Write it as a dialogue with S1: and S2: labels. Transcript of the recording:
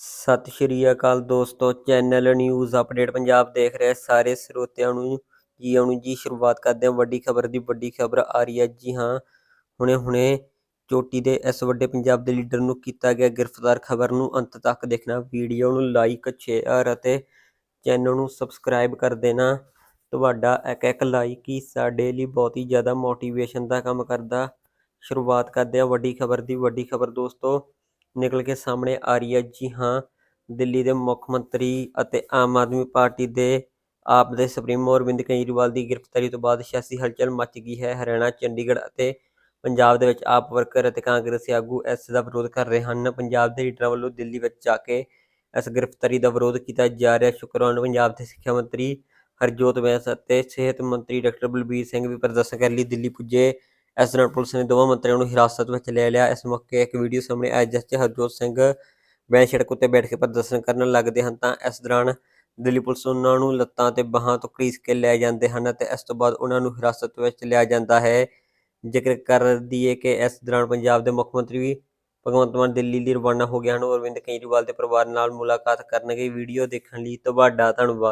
S1: ਸਤਿ ਸ਼੍ਰੀ ਅਕਾਲ ਦੋਸਤੋ, channel news update Punjab ਦੇਖ ਰਹੇ ਸਾਰੇ ਸਰੋਤਿਆਂ ਨੂੰ ਜੀ ਆਉਣ ਜੀ, ਸ਼ੁਰੂਆਤ ਕਰਦੇ ਹਾਂ। ਵੱਡੀ ਖਬਰ ਦੀ ਵੱਡੀ ਖਬਰ ਆ ਰਹੀ ਹੈ ਜੀ ਹਾਂ, ਹੁਣੇ ਹੁਣੇ ਚੋਟੀ ਦੇ ਇਸ ਵੱਡੇ ਪੰਜਾਬ ਦੇ ਲੀਡਰ ਨੂੰ ਕੀਤਾ ਗਿਆ ਗ੍ਰਿਫਤਾਰ ਖਬਰ ਨੂੰ ਅੰਤ ਤੱਕ ਦੇਖਣਾ। ਵੀਡੀਓ ਨੂੰ ਲਾਈਕ, ਸ਼ੇਅਰ ਅਤੇ ਚੈਨਲ ਨੂੰ ਸਬਸਕ੍ਰਾਈਬ ਕਰ ਦੇਣਾ। ਤੁਹਾਡਾ ਇੱਕ ਇੱਕ ਲਾਈਕ ਹੀ ਸਾਡੇ ਲਈ ਬਹੁਤ ਹੀ ਜ਼ਿਆਦਾ ਮੋਟੀਵੇਸ਼ਨ ਦਾ ਕੰਮ ਕਰਦਾ। ਸ਼ੁਰੂਆਤ ਕਰਦੇ ਹਾਂ ਵੱਡੀ ਖਬਰ ਦੀ। ਵੱਡੀ ਖਬਰ ਦੋਸਤੋ ਨਿਕਲ ਕੇ ਸਾਹਮਣੇ ਆ ਰਹੀ ਹੈ। ਜੀ ਹਾਂ, ਦਿੱਲੀ ਦੇ ਮੁੱਖ ਮੰਤਰੀ ਅਤੇ ਆਮ ਆਦਮੀ ਪਾਰਟੀ ਦੇ ਆਪ ਦੇ ਸੁਪਰੀਮੋ ਅਰਵਿੰਦ ਕੇਜਰੀਵਾਲ ਦੀ ਗ੍ਰਿਫਤਾਰੀ ਤੋਂ ਬਾਅਦ ਸਿਆਸੀ ਹਲਚਲ ਮਚ ਗਈ ਹੈ। ਹਰਿਆਣਾ, ਚੰਡੀਗੜ੍ਹ ਅਤੇ ਪੰਜਾਬ ਦੇ ਵਿੱਚ ਆਪ ਵਰਕਰ ਅਤੇ ਕਾਂਗਰਸੀ ਆਗੂ ਇਸ ਦਾ ਵਿਰੋਧ ਕਰ ਰਹੇ ਹਨ। ਪੰਜਾਬ ਦੇ ਲੀਡਰਾਂ ਵੱਲੋਂ ਦਿੱਲੀ ਵਿੱਚ ਜਾ ਕੇ ਇਸ ਗ੍ਰਿਫਤਾਰੀ ਦਾ ਵਿਰੋਧ ਕੀਤਾ ਜਾ ਰਿਹਾ। ਸ਼ੁੱਕਰਵਾਰ ਨੂੰ ਪੰਜਾਬ ਦੇ ਸਿੱਖਿਆ ਮੰਤਰੀ ਹਰਜੋਤ ਵੈਸ ਅਤੇ ਸਿਹਤ ਮੰਤਰੀ ਡਾਕਟਰ ਬਲਬੀਰ ਸਿੰਘ ਵੀ ਪ੍ਰਦਰਸ਼ਨ ਕਰਨ ਲਈ। ਦਿੱਲੀ ਪੁੱਜੇ ਇਸ ਦੌਰਾਨ ਪੁਲਿਸ ਨੇ ਦੋਵਾਂ ਮੰਤਰੀਆਂ ਨੂੰ ਹਿਰਾਸਤ ਵਿੱਚ ਲੈ ਲਿਆ। ਇਸ ਮੌਕੇ ਇੱਕ ਵੀਡੀਓ ਸਾਹਮਣੇ ਆਇਆ ਜਿਸ 'ਚ ਹਰਜੋਤ ਸਿੰਘ ਬੈਂ ਸੜਕ ਉੱਤੇ ਬੈਠ ਕੇ ਪ੍ਰਦਰਸ਼ਨ ਕਰਨ ਲੱਗਦੇ ਹਨ। ਤਾਂ ਇਸ ਦੌਰਾਨ ਦਿੱਲੀ ਪੁਲਿਸ ਉਹਨਾਂ ਨੂੰ ਲੱਤਾਂ ਤੇ ਬਾਹਾਂ ਤੋਂ ਘੜੀਸ ਕੇ ਲੈ ਜਾਂਦੇ ਹਨ ਅਤੇ ਇਸ ਤੋਂ ਬਾਅਦ ਉਹਨਾਂ ਨੂੰ ਹਿਰਾਸਤ ਵਿੱਚ ਲਿਆ ਜਾਂਦਾ ਹੈ। ਜ਼ਿਕਰ ਕਰ ਦਈਏ ਕਿ ਇਸ ਦੌਰਾਨ ਪੰਜਾਬ ਦੇ ਮੁੱਖ ਮੰਤਰੀ ਵੀ ਭਗਵੰਤ ਮਾਨ ਦਿੱਲੀ ਲਈ ਰਵਾਨਾ ਹੋ ਗਿਆ ਹਨ। ਅਰਵਿੰਦ ਕੇਜਰੀਵਾਲ ਦੇ ਪਰਿਵਾਰ ਨਾਲ ਮੁਲਾਕਾਤ ਕਰਨਗੇ। ਵੀਡੀਓ ਦੇਖਣ ਲਈ ਤੁਹਾਡਾ ਧੰਨਵਾਦ।